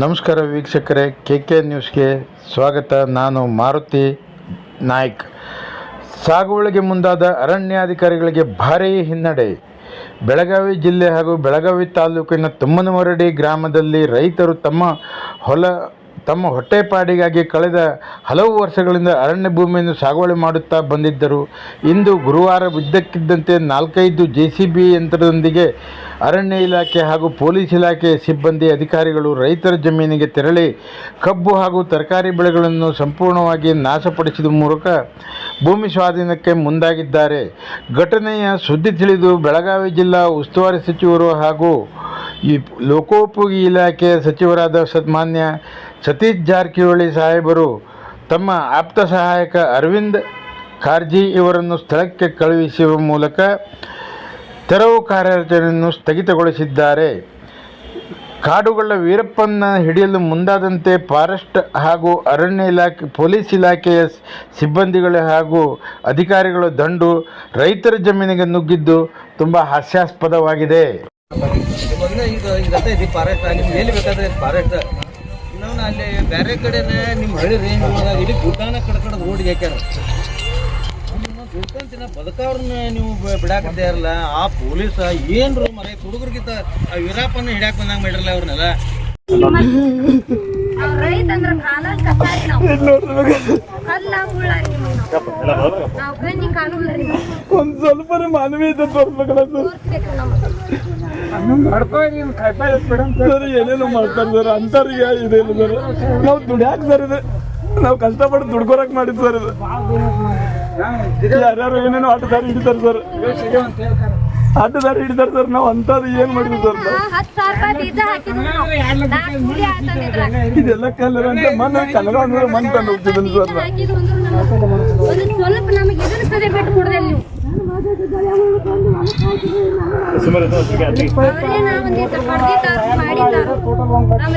ನಮಸ್ಕಾರ ವೀಕ್ಷಕರೇ, K K ನ್ಯೂಸ್ಗೆ ಸ್ವಾಗತ. ನಾನು ಮಾರುತಿ ನಾಯ್ಕ್. ಸಾಗುವಳಿಗೆ ಮುಂದಾದ ಅರಣ್ಯಾಧಿಕಾರಿಗಳಿಗೆ ಭಾರೀ ಹಿನ್ನಡೆ. ಬೆಳಗಾವಿ ಜಿಲ್ಲೆ ಹಾಗೂ ಬೆಳಗಾವಿ ತಾಲೂಕಿನ ತುಮ್ಮನಮರಡಿ ಗ್ರಾಮದಲ್ಲಿ ರೈತರು ತಮ್ಮ ಹೊಲ ತಮ್ಮ ಹೊಟ್ಟೆಪಾಡಿಗಾಗಿ ಕಳೆದ ಹಲವು ವರ್ಷಗಳಿಂದ ಅರಣ್ಯ ಭೂಮಿಯನ್ನು ಸಾಗುವಳಿ ಮಾಡುತ್ತಾ ಬಂದಿದ್ದರು. ಇಂದು ಗುರುವಾರ ಇದ್ದಕ್ಕಿದ್ದಂತೆ ನಾಲ್ಕೈದು ಜೆ ಸಿ ಬಿ ಯಂತ್ರದೊಂದಿಗೆ ಅರಣ್ಯ ಇಲಾಖೆ ಹಾಗೂ ಪೊಲೀಸ್ ಇಲಾಖೆ ಸಿಬ್ಬಂದಿ ಅಧಿಕಾರಿಗಳು ರೈತರ ಜಮೀನಿಗೆ ತೆರಳಿ ಕಬ್ಬು ಹಾಗೂ ತರಕಾರಿ ಬೆಳೆಗಳನ್ನು ಸಂಪೂರ್ಣವಾಗಿ ನಾಶಪಡಿಸಿದ ಮೂಲಕ ಭೂಮಿ ಸ್ವಾಧೀನಕ್ಕೆ ಮುಂದಾಗಿದ್ದಾರೆ. ಘಟನೆಯ ಸುದ್ದಿ ತಿಳಿದು ಬೆಳಗಾವಿ ಜಿಲ್ಲಾ ಉಸ್ತುವಾರಿ ಸಚಿವರು ಹಾಗೂ ಈ ಲೋಕೋಪಯೋಗಿ ಇಲಾಖೆಯ ಸಚಿವರಾದ ಸನ್ಮಾನ್ಯ ಸತೀಶ್ ಜಾರಕಿಹೊಳಿ ಸಾಹೇಬರು ತಮ್ಮ ಆಪ್ತ ಸಹಾಯಕ ಅರವಿಂದ್ ಖಾರ್ಜಿ ಇವರನ್ನು ಸ್ಥಳಕ್ಕೆ ಕಳುಹಿಸುವ ಮೂಲಕ ತೆರವು ಕಾರ್ಯಾಚರಣೆಯನ್ನು ಸ್ಥಗಿತಗೊಳಿಸಿದ್ದಾರೆ. ಕಾಡುಗಳ ವೀರಪ್ಪನ ಹಿಡಿಯಲು ಮುಂದಾದಂತೆ ಫಾರೆಸ್ಟ್ ಹಾಗೂ ಅರಣ್ಯ ಇಲಾಖೆ, ಪೊಲೀಸ್ ಇಲಾಖೆಯ ಸಿಬ್ಬಂದಿಗಳು ಹಾಗೂ ಅಧಿಕಾರಿಗಳು ದಂಡು ರೈತರ ಜಮೀನಿಗೆ ನುಗ್ಗಿದ್ದು ತುಂಬ ಹಾಸ್ಯಾಸ್ಪದವಾಗಿದೆ. ಈಗ ಇದತ್ತ ಇದೆ ಫಾರೆಸ್ಟ್ ನಿಮ್ಗೆ ಎಲ್ಲಿ ಬೇಕಾದ್ರೆ ಫಾರೆಸ್ಟ್ ನಾವು ಅಲ್ಲಿ ಬೇರೆ ಕಡೆನೇ ನಿಮ್ಮ ಹಳ್ಳಿ ರೇಂಜ್ ಒಳಗೆ ಇಡೀ ಗುಡ್ಡಾನ ಕಡೆ ರೋಡ್ಗೆ ಹಾಕ್ಯಾರ. ದುಡ್ಕೊಂತಿನ ಬದುಕವ್ರನ್ನ ನೀವು ಬ- ಬಿಡಾಕತ್ತೇ ಇರಲ್ಲ. ಆ ಪೊಲೀಸ ಏನ್ರು ಮರ ಹುಡುಗರಿಗಿಂತ ಆ ವೀರಪ್ಪನ ಹಿಡ್ಯಾಕ ಬಂದಂಗ ಮಾಡಿರಲ್ಲ ಅವ್ರನ್ನೆಲ್ಲ. ನಾವ್. ಒಂದ್ ಸ್ವಲ್ಪ ಮಾನವೀಯತೆ ತೋರ್ಬೇಕಲ್ಲ ಸರ್ ಏನೇನೋ ಮಾಡ್ತಾರೆ ಸರ್ ಅಂತವ್ರಿಗೆ ಇದೇನು ಸರ್. ನಾವು ದುಡ್ಯಾಕ್ ಸರ್ ಇದು. ನಾವು ಕಷ್ಟಪಟ್ಟು ದುಡ್ಕೊರಕ್ ಮಾಡಿದ್ ಸರ್ ಇದು. ಯಾರ್ಯಾರು ಏನೇನೋ ಆಟದಾರಿ ಹಿಡಿತಾರೆ ಸರ್. ಆಟದಾರಿ ಹಿಡಿದಾರೆ ಸರ್ ನಾವು ಅಂತದ್ ಏನ್ ಮಾಡಿದ್ವಿ ಸರ್? ಇದೆಲ್ಲ ಕಲ್ಲರ್ ಅಂತ ಮನೆ ಕನ್ನಡ ಅಂದ್ರೆ ಮನ್ ತಂದು ಹೋಗ್ತಿದ್ದೀನಿ ಸರ್. ನಾವು